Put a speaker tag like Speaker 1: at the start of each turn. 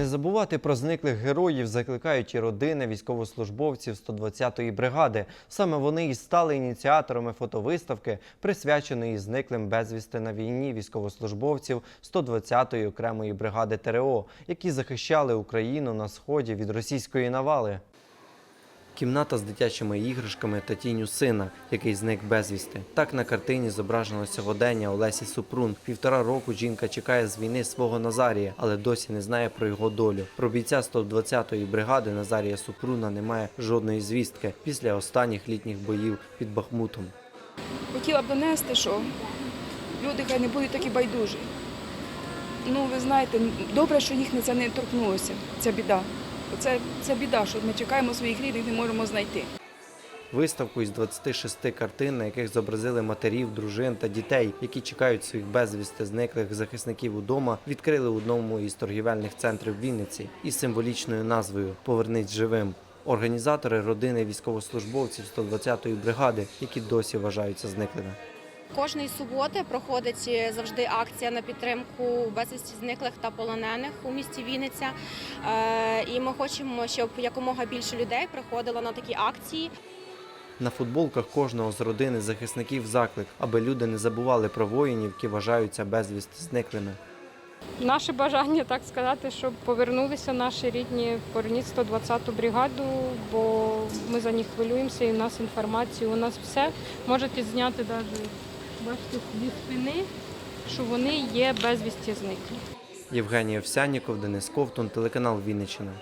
Speaker 1: Не забувати про зниклих героїв закликають і родини військовослужбовців 120-ї бригади. Саме вони і стали ініціаторами фотовиставки, присвяченої зниклим безвісти на війні військовослужбовців 120-ї окремої бригади ТРО, які захищали Україну на сході від російської навали. Кімната з дитячими іграшками та тінню сина, який зник безвісти. Так на картині зображено сьогодення Олесі Супрун. Півтора року жінка чекає з війни свого Назарія, але досі не знає про його долю. Про бійця 120-ї бригади Назарія Супруна немає жодної звістки після останніх літніх боїв під Бахмутом.
Speaker 2: Хотіла б донести, що люди хай не будуть такі байдужі. Ну, ви знаєте, добре, що їх це не торкнулося, ця біда. Це, це біда, що ми чекаємо своїх рідних, не можемо знайти.
Speaker 1: Виставку із 26 картин, на яких зобразили матерів, дружин та дітей, які чекають своїх безвісти зниклих захисників удома, відкрили в одному із торгівельних центрів Вінниці із символічною назвою Повернись живим. Організатори родини військовослужбовців 120-ї бригади, які досі вважаються зниклими.
Speaker 3: Кожної суботи проходить е, завжди акція на підтримку безвісті зниклих та полонених у місті Вінниця. Е, І ми хочемо, щоб якомога більше людей приходило на такі акції.
Speaker 1: На футболках кожного з родини захисників заклик, аби люди не забували про воїнів, які вважаються безвісти зниклими.
Speaker 4: Наше бажання, так сказати, щоб повернулися наші рідні поверніть 120-ту бригаду, бо ми за них хвилюємося, і у нас інформація, у нас все. можете зняти навіть, бачите, зі спини, що вони є безвісті зниклі.
Speaker 1: Євгеній Овсянніков, Денис Ковтун, телеканал Вінниччина.